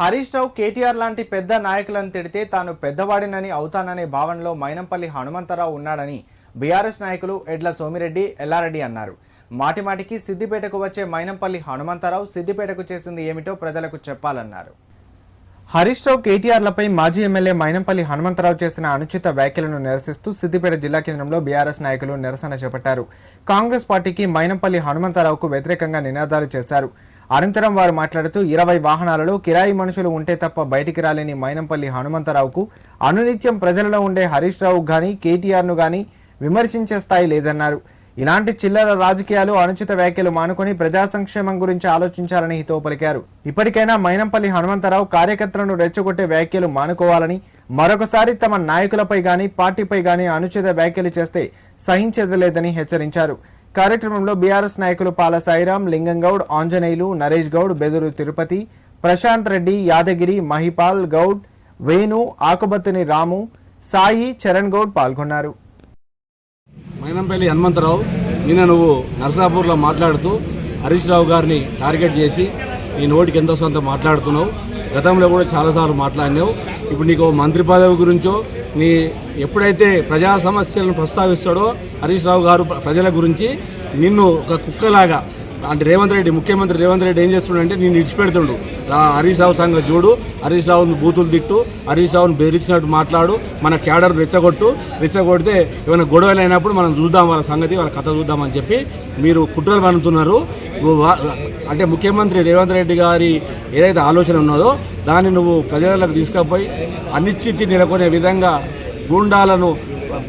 హరీష్ రావు కేటీఆర్ లాంటి పెద్ద నాయకులను తిడితే తాను పెద్దవాడినని అవుతాననే భావనలో మైనంపల్లి హనుమంతరావు ఉన్నాడని బీఆర్ఎస్ నాయకులు ఎడ్ల సోమిరెడ్డి ఎల్లారెడ్డి అన్నారు. మాటిమాటికి సిద్దిపేటకు వచ్చే మైనంపల్లి హనుమంతరావు సిద్దిపేటకు చేసింది ఏమిటో ప్రజలకు చెప్పాలన్నారు. హరీష్ రావు కేటీఆర్లపై మాజీ ఎమ్మెల్యే మైనంపల్లి హనుమంతరావు చేసిన అనుచిత వ్యాఖ్యలను నిరసిస్తూ సిద్దిపేట జిల్లా కేంద్రంలో బీఆర్ఎస్ నాయకులు నిరసన చేపట్టారు. కాంగ్రెస్ పార్టీకి మైనంపల్లి హనుమంతరావుకు వ్యతిరేకంగా నినాదాలు చేశారు. అనంతరం వారు మాట్లాడుతూ ఇరవై వాహనాలలో కిరాయి మనుషులు ఉంటే తప్ప బయటికి రాలేని మైనంపల్లి హనుమంతరావుకు అనునిత్యం ప్రజలలో ఉండే హరీష్ రావు కానీ కేటీఆర్ను కానీ విమర్శించే స్థాయి లేదన్నారు. ఇలాంటి చిల్లర రాజకీయాలు అనుచిత వ్యాఖ్యలు మానుకొని ప్రజా సంక్షేమం గురించి ఆలోచించాలని హితో పలికారు ఇప్పటికైనా మైనంపల్లి హనుమంతరావు కార్యకర్తలను రెచ్చగొట్టే వ్యాఖ్యలు మానుకోవాలని మరొకసారి తమ నాయకులపై గాని పార్టీపై గాని అనుచిత వ్యాఖ్యలు చేస్తే సహించేది లేదని హెచ్చరించారు. కార్యక్రమంలో బీఆర్ఎస్ నాయకులు పాల సాయిరాం లింగంగౌడ్ ఆంజనేయులు నరేష్ గౌడ్ బెదురు తిరుపతి ప్రశాంత్ రెడ్డి యాదగిరి మహిపాల్ గౌడ్ వేణు ఆకుబత్తిని రాము సాయి చరణ్ గౌడ్ పాల్గొన్నారు. మైనంపల్లి హనుమంతరావు నిన్న నువ్వు నరసాపూర్లో మాట్లాడుతూ హరీష్ రావు గారిని టార్గెట్ చేసి ఈ నోటికి ఎంతో సొంత మాట్లాడుతున్నావు. గతంలో కూడా చాలాసార్లు మాట్లాడినావు. ఇప్పుడు నీకు ఓ మంత్రి పదవి గురించో నీ ఎప్పుడైతే ప్రజా సమస్యలను ప్రస్తావిస్తాడో హరీష్ రావు గారు ప్రజల గురించి నిన్ను ఒక కుక్కలాగా అంటే రేవంత్ రెడ్డి ముఖ్యమంత్రి రేవంత్ రెడ్డి ఏం చేస్తున్నాడంటే నేను ఇడిచిపెడుతుండు. హరీష్ రావు సంగతి చూడు హరీష్ రావుని బూతులు తిట్టు హరీష్ రావుని బెదిరించినట్టు మాట్లాడు మన క్యాడర్ రెచ్చగొట్టు రెచ్చగొడితే ఏమైనా గొడవలు అయినప్పుడు మనం చూద్దాం వాళ్ళ సంగతి వాళ్ళ కథ చూద్దామని చెప్పి మీరు కుట్రలు పనుతున్నారు అంటే ముఖ్యమంత్రి రేవంత్ రెడ్డి గారి ఏదైతే ఆలోచన ఉన్నదో దాన్ని నువ్వు ప్రజలకు తీసుకుపోయి అనిశ్చితి నెలకొనే విధంగా గూండాలను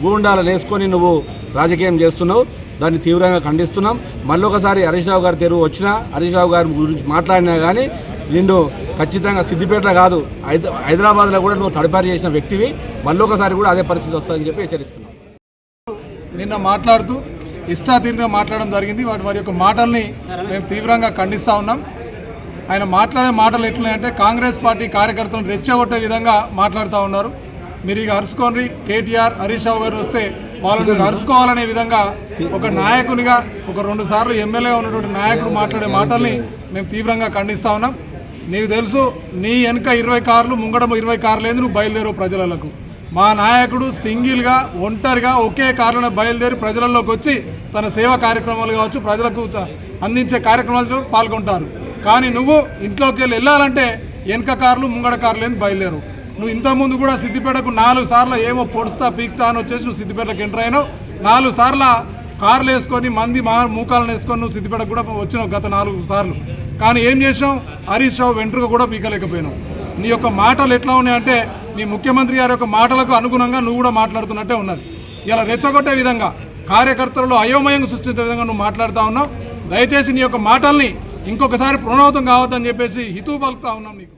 గూండాలను వేసుకొని నువ్వు రాజకీయం చేస్తున్నావు. దాన్ని తీవ్రంగా ఖండిస్తున్నాం. మళ్ళొకసారి హరీష్ రావు గారి తెరువు వచ్చినా హరీష్ రావు గారి గురించి మాట్లాడినా కానీ నిన్ను ఖచ్చితంగా సిద్దిపేటలో కాదు హైదరాబాద్లో కూడా నువ్వు తడిపారి చేసిన వ్యక్తివి. మళ్ళొకసారి కూడా అదే పరిస్థితి వస్తుందని చెప్పి హెచ్చరిస్తున్నాం. నిన్న మాట్లాడుతూ ఇష్టాతీరుగా మాట్లాడడం జరిగింది. వాటి వారి యొక్క మాటల్ని మేము తీవ్రంగా ఖండిస్తూ ఉన్నాం. ఆయన మాట్లాడే మాటలు ఎట్లున్నాయంటే కాంగ్రెస్ పార్టీ కార్యకర్తలను రెచ్చగొట్టే విధంగా మాట్లాడుతూ ఉన్నారు. మీరు ఇక అరుచుకోండి. కేటీఆర్ హరీష్ రావు గారు వస్తే వాళ్ళని మీరు అరుచుకోవాలనే విధంగా ఒక నాయకునిగా ఒక రెండు సార్లు ఎమ్మెల్యే ఉన్నటువంటి నాయకుడు మాట్లాడే మాటల్ని మేము తీవ్రంగా ఖండిస్తూ ఉన్నాం. నీకు తెలుసు నీ వెనుక ఇరవై కార్లు ముంగడము ఇరవై కార్లు ఏంది? నువ్వు బయలుదేరు ప్రజలకు. మా నాయకుడు సింగిల్గా ఒంటరిగా ఒకే కారులో బయలుదేరి ప్రజలలోకి వచ్చి తన సేవా కార్యక్రమాలు కావచ్చు ప్రజలకు అందించే కార్యక్రమాల్లో పాల్గొంటారు. కానీ నువ్వు ఇంట్లోకి వెళ్ళి వెళ్ళాలంటే వెనక కార్లు ముంగడ కార్లు ఏంది బయలుదేరు. నువ్వు ఇంతకుముందు కూడా సిద్దిపేటకు నాలుగు సార్లు ఏమో పొడుస్తా పీక్తా అని వచ్చేసి నువ్వు సిద్దిపేటకు ఎంటర్ అయినావు. నాలుగు సార్ల కార్లు వేసుకొని మంది మా మూకాలను వేసుకొని నువ్వు సిద్దిపేటకు కూడా వచ్చినావు గత నాలుగు సార్లు. కానీ ఏం చేసినావు? హరీష్ రావు వెంట్రుక కూడా పీకలేకపోయినావు. నీ యొక్క మాటలు ఎట్లా ఉన్నాయంటే నీ ముఖ్యమంత్రి గారి యొక్క మాటలకు అనుగుణంగా నువ్వు కూడా మాట్లాడుతున్నట్టే ఉన్నది. ఇలా రెచ్చగొట్టే విధంగా కార్యకర్తలలో అయోమయం సృష్టించే విధంగా నువ్వు మాట్లాడుతూ ఉన్నావు. దయచేసి నీ యొక్క మాటల్ని ఇంకొకసారి పునరావృతం కావద్దని చెప్పేసి హితవు పలుకుతా ఉన్నాం నీకు.